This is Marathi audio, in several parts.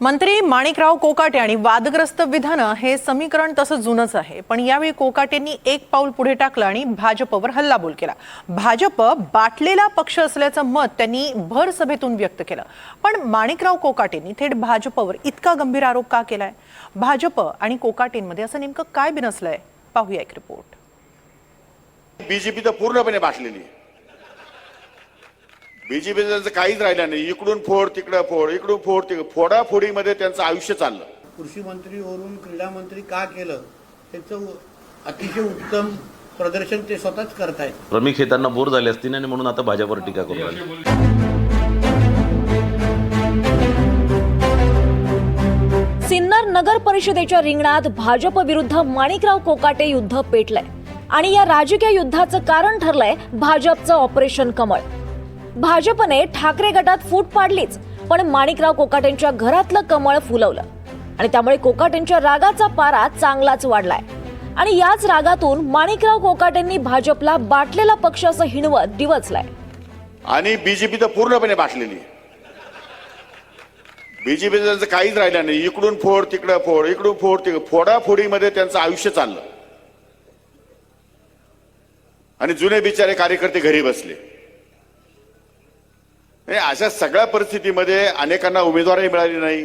मंत्री माणिकराव कोकाटे आणि वादग्रस्त विधानं हे समीकरण तसं जुनंच आहे. पण यावेळी कोकाटेंनी एक पाऊल पुढे टाकलं आणि भाजपवर हल्लाबोल केला. भाजप बाटलेला पक्ष असल्याचं मत त्यांनी भर सभेतून व्यक्त केलं. पण माणिकराव कोकाटेंनी थेट भाजपवर इतका गंभीर आरोप का केलाय? भाजप आणि कोकाटेंमध्ये असं नेमकं काय बिनसलंय? पाहूया एक रिपोर्ट बीजेपी तर पूर्णपणे बाटलेली बीजेपी त्यांचं काहीच राहिलं नाही. इकडून फोड तिकडं फोड इकडून फोड तिकडं फोडाफोडीमध्ये त्यांचं आयुष्य चाललं. कृषी मंत्रीवरून क्रीडा मंत्री का केलं त्याचं अतिशय उत्तम प्रदर्शन ते स्वतःच करतायत. रमी खेतांना बोर झाले असतील आणि म्हणून आता भाजपवर टीका करू लागले. सिन्नर नगर परिषदेच्या रिंगणात भाजप विरुद्ध माणिकराव कोकाटे युद्ध पेटलंय. आणि या राजकीय युद्धाचं कारण ठरलंय भाजपचं ऑपरेशन कमळ. भाजपने ठाकरे गटात फूट पाडलीच पण माणिकराव कोकाटेंच्या घरातलं कमळ फुलवलं. आणि त्यामुळे कोकाटेंच्या रागाचा पारा चांगलाच वाढलाय. आणि याच रागातून माणिकराव कोकाटेंनी भाजपला बाटलेला पक्ष असं हिणवत डिवचलाय आणि बीजेपी तर पूर्णपणे बाटलेली बीजेपी त्यांचं काहीच राहिलं नाही. इकडून फोड तिकडं फोड इकडून फोड तिकडं फोडाफोडीमध्ये त्यांचं आयुष्य चाललं. आणि जुने बिचारे कार्यकर्ते घरी बसले. अशा सगळ्या परिस्थितीमध्ये अनेकांना उमेदवारही मिळाली नाही.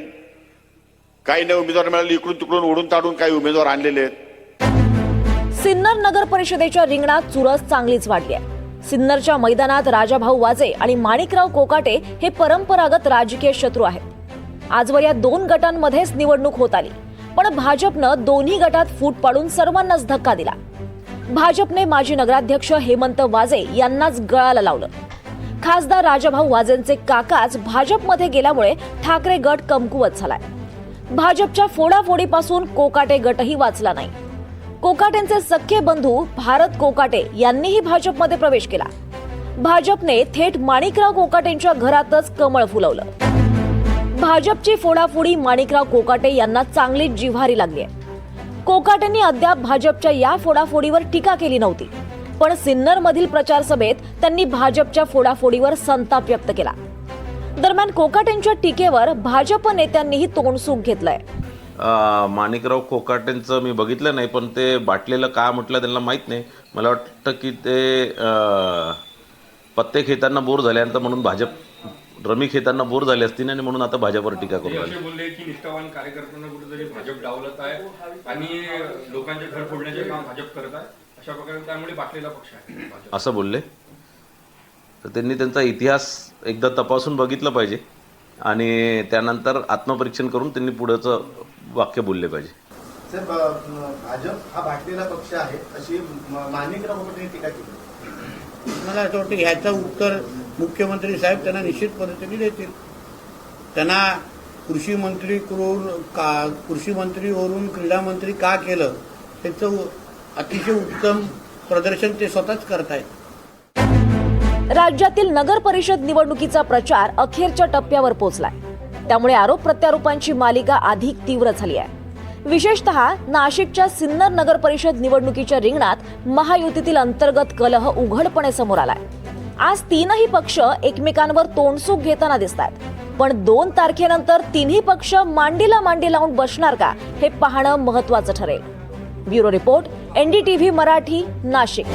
काही उमेदवार मिळाली इकडून तिकडून ओढून ताडून काही उमेदवार आणलेले आहेत. सिन्नर नगर परिषदेच्या रिंगणात चुरस चांगलीच वाढली आहे. सिन्नरच्या मैदानात राजाभाऊ वाजे आणि माणिकराव कोकाटे हे परंपरागत राजकीय शत्रू आहेत. आजवर या दोन गटांमध्येच निवडणूक होत आली पण भाजपनं दोन्ही गटात फूट पाडून सर्वांनाच धक्का दिला. भाजपने माजी नगराध्यक्ष हेमंत वाजे यांनाच गळाला लावलं. खासदार राजाभाऊ वाजेंचे काकाच भाजपमध्ये गेल्यामुळे ठाकरे गट कमकुवत झालाय. भाजपच्या फोडाफोडीपासून कोकाटे गटही वाचला नाही. कोकाटेंचे सख्खे बंधू भारत कोकाटे यांनीही भाजपमध्ये प्रवेश केला. भाजपने थेट माणिकराव कोकाटेंच्या घरातच कमळ फुलवलं. भाजपची फोडाफोडी माणिकराव कोकाटे यांना चांगलीच जिव्हारी लागली आहे. कोकाटेंनी अद्याप भाजपच्या या फोडाफोडीवर टीका केली नव्हती. पण सिन्नर मधील प्रचार सभेत त्यांनी भाजपच्या फोडाफोडीवर संताप व्यक्त केला. दरम्यान कोकाटेंच्या टीकेवर भाजप नेत्यांनीही तोंडसूक घेतलंय. माणिकराव कोकाटेंचं मी बघितलं नाही पण ते बाटलेलं का म्हटलं त्यांना माहीत नाही. मला वाटतं की ते पत्ते खेतांना बोर झाल्यानंतर म्हणून भाजप रमी खेतांना बोर झाले असतील आणि म्हणून आता भाजपवर टीका करू ते लागले. असे बोलले की निष्ठावान कार्यकर्त्यांना कुठेतरी भाजप डावलत आहे आणि लोकांचे घर फोडण्याचे काम भाजप करत आहे. अशा प्रकारे त्यामुळे बाटलेला पक्ष आहे भाजप. असं बोलले. तर त्यांनी त्यांचा इतिहास एकदा तपासून बघितलं पाहिजे आणि त्यानंतर आत्मपरीक्षण करून त्यांनी पुढचं वाक्य बोलले पाहिजे. सर भाजप हा भाटलेला पक्ष आहे अशी म- माणिकराव कोकाटेंनी टीका केली. मला असं वाटतं ह्याचं उत्तर मुख्यमंत्री साहेब त्यांना निश्चित पद्धतीने देतील. त्यांना कृषी मंत्रीकडून का कृषी मंत्रीवरून क्रीडा मंत्री का केलं त्याचं अतिशय उत्तम प्रदर्शन ते स्वतःच करतायत. राज्यातील नगर परिषद निवडणुकीचा प्रचार अखेरच्या टप्प्यावर पोहोचलाय त्यामुळे आरोप प्रत्यारोपांची मालिका अधिक तीव्र झाली आहे. विशेषतः नाशिकच्या सिन्नर नगर परिषद निवडणुकीच्या रिंगणात महायुतीतील अंतर्गत कलह उघडपणे समोर आलाय. आज तीनही पक्ष एकमेकांवर तोंडसूक घेताना दिसतात पण दोन तारखेनंतर तिन्ही पक्ष मांडीला मांडी लावून बसणार का हे पाहणं महत्वाचं ठरेल. Bureau report NDTV Marathi Nashik.